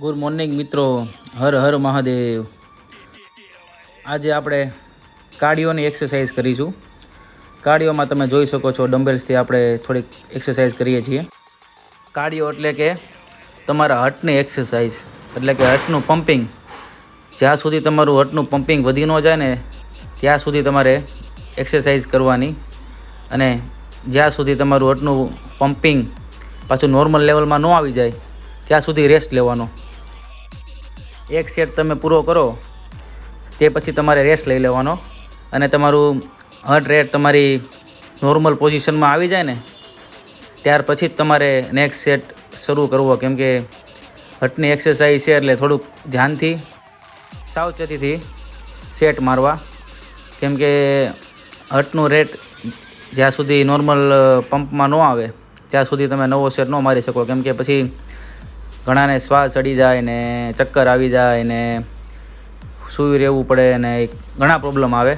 Good morning મિત્રો. હર હર મહાદેવ. આજે આપણે કાર્ડિયોની એક્સરસાઇઝ કરીશું. કાર્ડિયોમાં તમે જોઈ શકો છો ડમ્બેલ્સથી આપણે થોડીક એક્સરસાઇઝ કરીએ છીએ. કાર્ડિયો એટલે કે તમારા હર્ટની એક્સરસાઇઝ એટલે કે હર્ટનું પમ્પિંગ જ્યાં સુધી તમારું હટનું પમ્પિંગ વધી ન જાય ને, ત્યાં સુધી તમારે એક્સરસાઇઝ કરવાની. અને જ્યાં સુધી તમારું હટનું પમ્પિંગ પાછું નોર્મલ લેવલમાં ન આવી જાય ત્યાં સુધી રેસ્ટ લેવાનો. એક સેટ તમે પૂરો કરો, તે પછી તમારે રેસ્ટ લઈ લેવાનો. અને તમારું હાર્ટ રેટ તમારી નોર્મલ પોઝિશનમાં આવી જાય ને, ત્યાર પછી જ તમારે નેક્સ્ટ સેટ શરૂ કરવો. કેમ કે હટની એક્સરસાઇઝ છે એટલે થોડુંક ધ્યાનથી, સાવચેતીથી સેટ મારવા. કેમ કે હટનું રેટ જ્યાં સુધી નોર્મલ પંપમાં ન આવે, ત્યાં સુધી તમે નવો સેટ ન મારી શકો. કેમ કે પછી ઘણાને શ્વાસ ચડી જાય ને ચક્કર આવી જાય ને સૂઈ રહેવું પડે ને ઘણા પ્રોબ્લેમ આવે.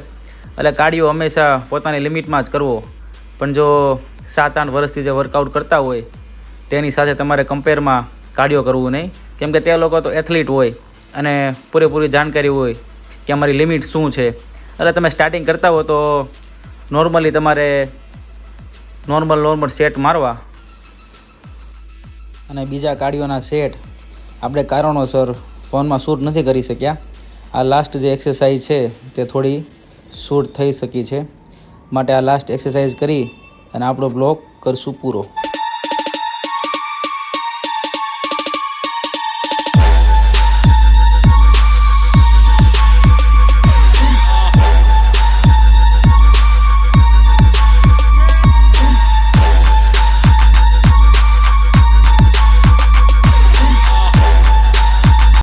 એટલે કાર્ડિયો હંમેશા પોતાની લિમિટમાં જ કરવો. પણ જો સાત આઠ વર્ષથી જે વર્કઆઉટ કરતા હોય, તેની સાથે તમારે કમ્પેરમાં કાર્ડિયો કરવું નહીં. કેમ કે તે લોકો તો એથ્લીટ હોય અને પૂરેપૂરી જાણકારી હોય કે અમારી લિમિટ શું છે. એટલે તમે સ્ટાર્ટિંગ કરતા હો તો નોર્મલી તમારે નોર્મલ નોર્મલ સેટ મારવા. અને બીજા કાર્ડિયોના સેટ આપણે કારણોસર ફોનમાં શૂટ નથી કરી શક્યા. આ લાસ્ટ જે એક્સરસાઇઝ છે તે થોડી શૂટ થઈ શકી છે. માટે આ લાસ્ટ એક્સરસાઇઝ કરી અને આપણો બ્લોગ કરશું પૂરો.